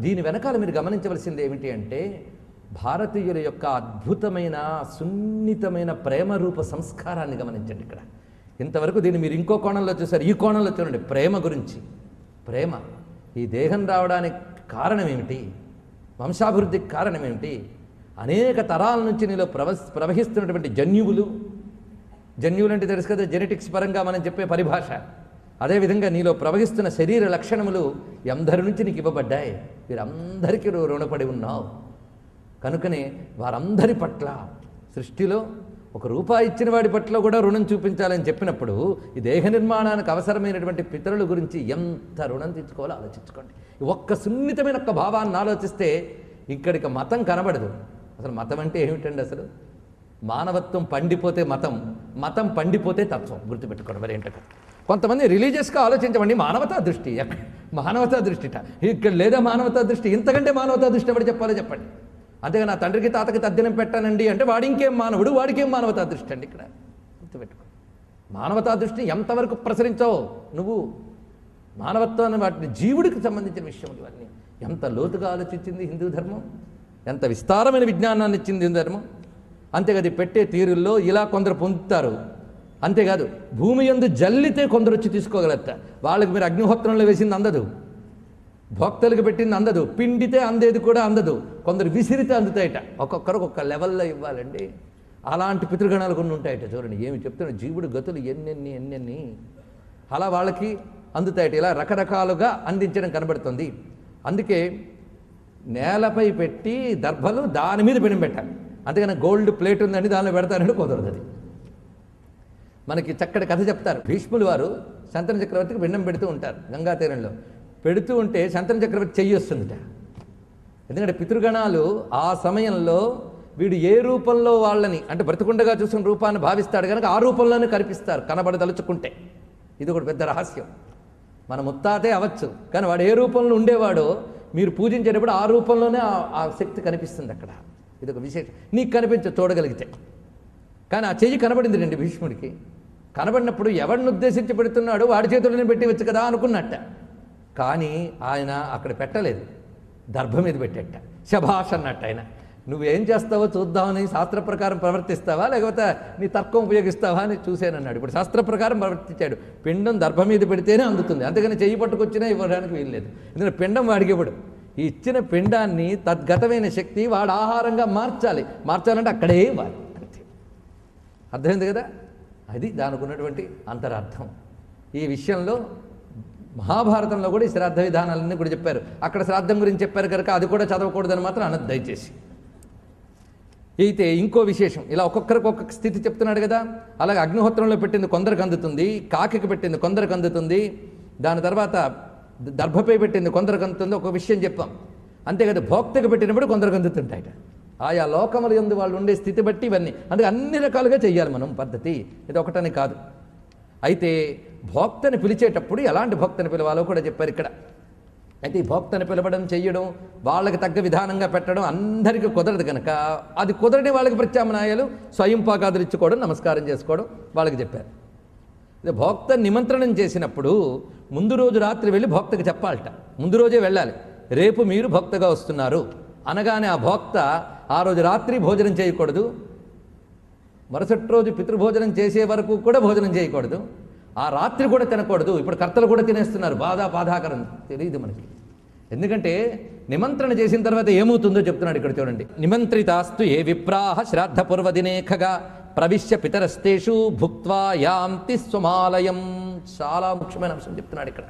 దీని వెనకాల మీరు గమనించవలసింది ఏమిటి అంటే భారతీయుల యొక్క అద్భుతమైన సున్నితమైన ప్రేమ రూప సంస్కారాన్ని గమనించండి ఇక్కడ. ఇంతవరకు దీన్ని మీరు ఇంకో కోణంలో చూసారు ఈ కోణంలో చూడండి ప్రేమ గురించి. ప్రేమ. ఈ దేహం రావడానికి కారణం ఏమిటి? వంశాభివృద్ధికి కారణం ఏమిటి? అనేక తరాల నుంచి నీలో ప్రవ ప్రవహిస్తున్నటువంటి జన్యువులు. జన్యువులు అంటే తెలుసు కదా జెనెటిక్స్ పరంగా మనం చెప్పే పరిభాష. అదేవిధంగా నీలో ప్రవహిస్తున్న శరీర లక్షణములు ఎందరి నుంచి నీకు ఇవ్వబడ్డాయి? వీరందరికీ నువ్వు రుణపడి ఉన్నావు. కనుకనే వారందరి పట్ల సృష్టిలో ఒక రూపాయి ఇచ్చిన వాడి పట్ల కూడా రుణం చూపించాలని చెప్పినప్పుడు ఈ దేహ నిర్మాణానికి అవసరమైనటువంటి పితరుల గురించి ఎంత రుణం తీర్చుకోవాలో ఆలోచించుకోండి. ఒక్క సున్నితమైన ఒక్క భావాన్ని ఆలోచిస్తే ఇక్కడికి మతం కనబడదు. అసలు మతం అంటే ఏమిటండి అసలు? మానవత్వం పండిపోతే మతం మతం పండిపోతే తత్వం. గుర్తుపెట్టుకోవడం మరి ఏంటో. కొంతమంది రిలీజియస్గా ఆలోచించమండి మానవతా దృష్టి. మానవతా దృష్టిట. ఇక్కడ లేదా మానవతా దృష్టి? ఇంతకంటే మానవతా దృష్టి ఎవరు చెప్పాలో చెప్పండి. అంతేగా నా తండ్రికి తాతకి తద్దినం పెట్టానండి అంటే వాడి ఇంకేం మానవుడు? వాడికేం మానవతా దృష్టి అండి ఇక్కడ? గుర్తుపెట్టుకో. మానవతా దృష్టిని ఎంతవరకు ప్రసరించావు? నువ్వు మానవత్వాన్ని వాటిని జీవుడికి సంబంధించిన విషయం ఇవన్నీ. ఎంత లోతుగా ఆలోచించింది హిందూ ధర్మం? ఎంత విస్తారమైన విజ్ఞానాన్ని ఇచ్చింది హిందూ ధర్మం? అంతేకాదు పెట్టే తీరుల్లో ఇలా కొందరు పొందుతారు. అంతేకాదు భూమి ఎందు జల్లితే కొందరు వచ్చి తీసుకోగలట. వాళ్ళకి మీరు అగ్నిహోత్రంలో వేసింది అందదు. భోక్తలకు పెట్టింది అందదు. పిండితే అందేది కూడా అందదు. కొందరు విసిరితే అందుతాయట. ఒక్కొక్కరు ఒక్కొక్క లెవెల్లో ఇవ్వాలండి. అలాంటి పితృగణాలు కొన్ని ఉంటాయట చూడండి. ఏమి చెప్తున్నా జీవుడు గతులు ఎన్నెన్ని ఎన్నెన్ని. అలా వాళ్ళకి అందుతాయట. ఇలా రకరకాలుగా అందించడం కనబడుతుంది. అందుకే నేలపై పెట్టి దర్భలు దాని మీద పెనం పెట్టాలి. అంతేగాని గోల్డ్ ప్లేట్ ఉందండి దానిలో పెడతానంటే కుదరదు అది. మనకి చక్కటి కథ చెప్తారు. భీష్ములు వారు శంతన చక్రవర్తికి భిన్నం పెడుతూ ఉంటారు గంగా తీరంలో. పెడుతూ ఉంటే శంతన చక్రవర్తి చెయ్యి వస్తుందిట. ఎందుకంటే పితృగణాలు ఆ సమయంలో వీడు ఏ రూపంలో వాళ్ళని అంటే బ్రతికుండగా చూసిన రూపాన్ని భావిస్తాడు కనుక ఆ రూపంలోనే కనిపిస్తారు కనబడదలుచుకుంటే. ఇది ఒకటి పెద్ద రహస్యం. మన ముత్తాతే అవ్వచ్చు. కానీ వాడు ఏ రూపంలో ఉండేవాడో మీరు పూజించేటప్పుడు ఆ రూపంలోనే ఆ- ఆ శక్తి కనిపిస్తుంది అక్కడ. ఇది ఒక విశేషం. నీకు కనిపించ చూడగలిగితే. కానీ ఆ చెయ్యి కనబడింది రండి భీష్ముడికి. కనబడినప్పుడు ఎవరిని ఉద్దేశించి పెడుతున్నాడు వాడి చేతుల్లోనే పెట్టివచ్చు కదా అనుకున్నట్ట. కానీ ఆయన అక్కడ పెట్టలేదు. దర్భ మీద పెట్టేట. శభాష్ అన్నట్టు ఆయన. నువ్వేం చేస్తావో చూద్దామని శాస్త్ర ప్రకారం ప్రవర్తిస్తావా? లేకపోతే నీ తర్కం ఉపయోగిస్తావా అని చూశానన్నాడు. ఇప్పుడు శాస్త్ర ప్రకారం ప్రవర్తించాడు. పిండం దర్భ మీద పెడితేనే అందుతుంది. అందుకని చెయ్యి పట్టుకొచ్చినా ఇవ్వడానికి వీల్లేదు ఎందుకంటే పిండం వాడికి ఇవ్వడు. ఈ ఇచ్చిన పిండాన్ని తద్గతమైన శక్తి వాడు ఆహారంగా మార్చాలి. మార్చాలంటే అక్కడే ఇవ్వాలి. అంతే. అర్థమైంది కదా? అది దానికి ఉన్నటువంటి అంతరార్థం. ఈ విషయంలో మహాభారతంలో కూడా ఈ శ్రాద్ధ విధానాలన్నీ కూడా చెప్పారు. అక్కడ శ్రాద్ధం గురించి చెప్పారు కనుక అది కూడా చదవకూడదని మాత్రం అనద్దు దయచేసి. అయితే ఇంకో విశేషం ఇలా ఒక్కొక్కరికి ఒక్కొక్క స్థితి చెప్తున్నాడు కదా అలాగే అగ్నిహోత్రంలో పెట్టింది కొందరికి అందుతుంది కాకికి పెట్టింది కొందరికి అందుతుంది దాని తర్వాత దర్భపై పెట్టింది కొందరికి అందుతుంది ఒక విషయం చెప్పాం. అంతేకాదు భోక్తకు పెట్టినప్పుడు కొందరికి అందుతుంటాయట. ఆయా లోకముల ఎందు వాళ్ళు ఉండే స్థితి బట్టి ఇవన్నీ. అందుకే అన్ని రకాలుగా చేయాలి మనం పద్ధతి. ఇది ఒకటని కాదు. అయితే భోక్తని పిలిచేటప్పుడు ఎలాంటి భోక్తని పిలవాలో కూడా చెప్పారు ఇక్కడ. అయితే ఈ భోక్తని పిలవడం చేయడం వాళ్ళకి తగ్గ విధానంగా పెట్టడం అందరికీ కుదరదు కనుక అది కుదరని వాళ్ళకి ప్రత్యామ్నాయాలు స్వయం పాకాదులు ఇచ్చుకోవడం నమస్కారం చేసుకోవడం వాళ్ళకి చెప్పారు. ఇది భోక్త నిమంత్రణం చేసినప్పుడు ముందు రోజు రాత్రి వెళ్ళి భోక్తకి చెప్పాలట. ముందు రోజే వెళ్ళాలి. రేపు మీరు భోక్తగా వస్తున్నారు. అనగానే ఆ భోక్త ఆ రోజు రాత్రి భోజనం చేయకూడదు. మరుసటి రోజు పితృభోజనం చేసే వరకు కూడా భోజనం చేయకూడదు. ఆ రాత్రి కూడా తినకూడదు. ఇప్పుడు కర్తలు కూడా తినేస్తున్నారు. బాధ బాధాకరం తెలియదు మనకి. ఎందుకంటే నిమంత్రణ చేసిన తర్వాత ఏమవుతుందో చెప్తున్నాడు ఇక్కడ చూడండి. నిమంత్రితాస్తు ఏ విప్రాహ శ్రాద్ధపూర్వదినేఖగా ప్రవిశ్య పితరస్తేషు భుక్వా యాంతి స్వమాలయం. చాలా ముఖ్యమైన అంశం చెప్తున్నాడు ఇక్కడ.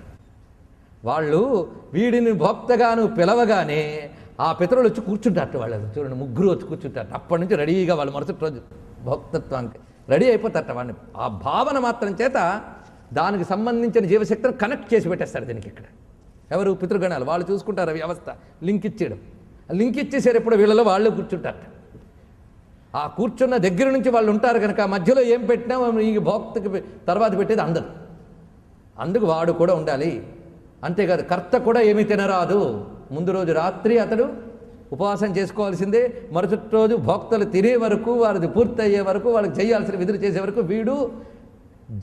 వాళ్ళు వీడిని భోక్తగాను పిలవగానే ఆ పితరులు వచ్చి కూర్చుంటారట వాళ్ళు చూడండి ముగ్గురు వచ్చి కూర్చుంటారట. అప్పటి నుంచి రెడీగా వాళ్ళు మరుసటి రోజు భోక్తత్వానికి రెడీ అయిపోతారట వాడిని ఆ భావన మాత్రం చేత దానికి సంబంధించిన జీవశక్తిని కనెక్ట్ చేసి పెట్టేస్తారు దీనికి ఇక్కడ. ఎవరు? పితృగణాలు. వాళ్ళు చూసుకుంటారు వ్యవస్థ లింక్ ఇచ్చేయడం. లింక్ ఇచ్చేసారు ఎప్పుడు వీళ్ళలో వాళ్ళు కూర్చుంటారట. ఆ కూర్చున్న దగ్గర నుంచి వాళ్ళు ఉంటారు కనుక మధ్యలో ఏం పెట్టినా ఈ భోక్తకి తర్వాత పెట్టేది అందరు. అందుకు వాడు కూడా ఉండాలి. అంతేకాదు కర్త కూడా ఏమీ తినరాదు. ముందు రోజు రాత్రి అతడు ఉపవాసం చేసుకోవాల్సిందే. మరుసటి రోజు భోక్తలు తినే వరకు వారిది పూర్తయ్యే వరకు వాళ్ళకి చేయాల్సిన విధులు చేసే వరకు వీడు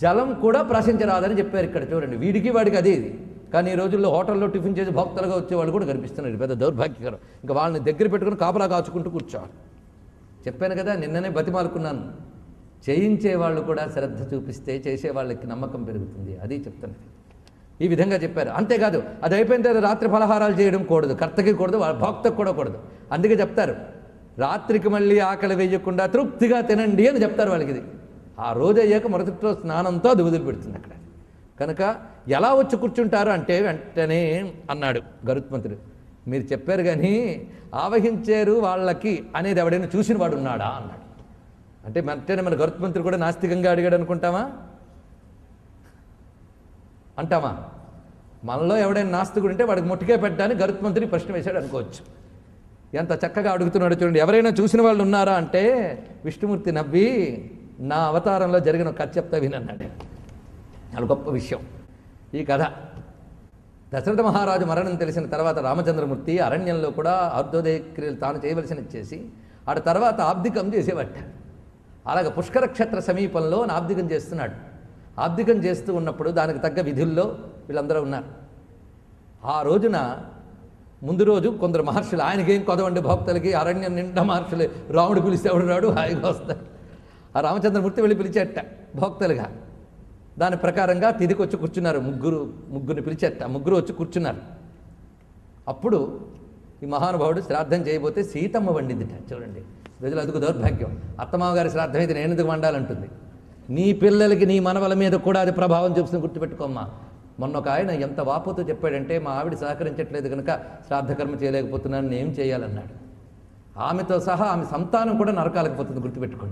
జలం కూడా ప్రశించరాదని చెప్పారు ఇక్కడ చూడండి. వీడికి వాడికి అదే ఇది. కానీ ఈ రోజుల్లో హోటల్లో టిఫిన్ చేసి భక్తులుగా వచ్చేవాళ్ళు కూడా కనిపిస్తున్నారు. పెద్ద దౌర్భాగ్యకరం. ఇంకా వాళ్ళని దగ్గర పెట్టుకుని కాపలా కాచుకుంటూ కూర్చోవాలి. చెప్పాను కదా నిన్ననే బతిమాలుకున్నాను. చేయించే వాళ్ళు కూడా శ్రద్ధ చూపిస్తే చేసే వాళ్ళకి నమ్మకం పెరుగుతుంది. అది చెప్తున్నది. ఈ విధంగా చెప్పారు. అంతేకాదు అది అయిపోయిన తర్వాత రాత్రి ఫలహారాలు చేయడం కూడదు కర్తకి కూడదు వాళ్ళ భక్తకు కూడా కూడదు. అందుకే చెప్తారు రాత్రికి మళ్ళీ ఆకలి వేయకుండా తృప్తిగా తినండి అని చెప్తారు వాళ్ళకి ఇది. ఆ రోజు అయ్యాక మరుసటి స్నానంతో అది వదిలిపెడుతుంది అక్కడ. కనుక ఎలా వచ్చి కూర్చుంటారు అంటే వెంటనే అన్నాడు గరుత్మంతుడు మీరు చెప్పారు కానీ ఆవహించారు వాళ్ళకి అనేది ఎవడైనా చూసిన వాడు ఉన్నాడా? అన్నాడు. అంటే వెంటనే మన గరుత్మంతుడు కూడా నాస్తికంగా అడిగాడు అనుకుంటామా అంటామా మనలో ఎవడైనా నాస్తికుడు ఉంటే వాడికి ముట్టుకే పెట్టడానికి గరుత్మంతుడి ప్రశ్న వేశాడు అనుకోవచ్చు. ఎంత చక్కగా అడుగుతున్నాడు చూడండి. ఎవరైనా చూసిన వాళ్ళు ఉన్నారా అంటే విష్ణుమూర్తి నవ్వి నా అవతారంలో జరిగిన ఒక కథ చెప్తా వినన్నాడు. చాలా గొప్ప విషయం. ఈ కథ. దశరథ మహారాజు మరణం తెలిసిన తర్వాత రామచంద్రమూర్తి అరణ్యంలో కూడా అర్ధోదయ క్రియలు తాను చేయవలసిన చేసి ఆడ తర్వాత ఆబ్దికం చేసేవట. అలాగ పుష్కర క్షేత్ర సమీపంలో ఆబ్దికం చేస్తున్నాడు. ఆబ్దికం చేస్తూ ఉన్నప్పుడు దానికి తగ్గ విధుల్లో వీళ్ళందరూ ఉన్నారు. ఆ రోజున ముందు రోజు కొందరు మహర్షులు ఆయనకేం కొదవండి భక్తులకి అరణ్యం నిండా మహర్షులు రాముడు పిలిస్తే ఎవడు రాడు హాయిగా వస్తారు. ఆ రామచంద్రమూర్తి వెళ్ళి పిలిచేట భక్తులుగా. దాని ప్రకారంగా తిదికి వచ్చి కూర్చున్నారు ముగ్గురు ముగ్గురిని పిలిచేట ముగ్గురు వచ్చి కూర్చున్నారు. అప్పుడు ఈ మహానుభావుడు శ్రాద్ధం చేయబోతే సీతమ్మ వండిందిట చూడండి. ప్రజలు అదుకు దౌర్భాగ్యం. అత్తమావ గారి శ్రాద్ధం అయితే నేను ఎందుకు వండాలంటుంది? నీ పిల్లలకి నీ మనవల మీద కూడా అది ప్రభావం చూపుతుంది గుర్తుపెట్టుకోమ్మా. మొన్న ఒక ఆయన ఎంత వాపోతో చెప్పాడంటే మా ఆవిడ సహకరించట్లేదు కనుక శ్రాద్ధకర్మ చేయలేకపోతున్నాను నేను ఏం చేయాలన్నాడు. ఆమెతో సహా ఆమె సంతానం కూడా నరకాలకపోతుంది గుర్తుపెట్టుకోండి.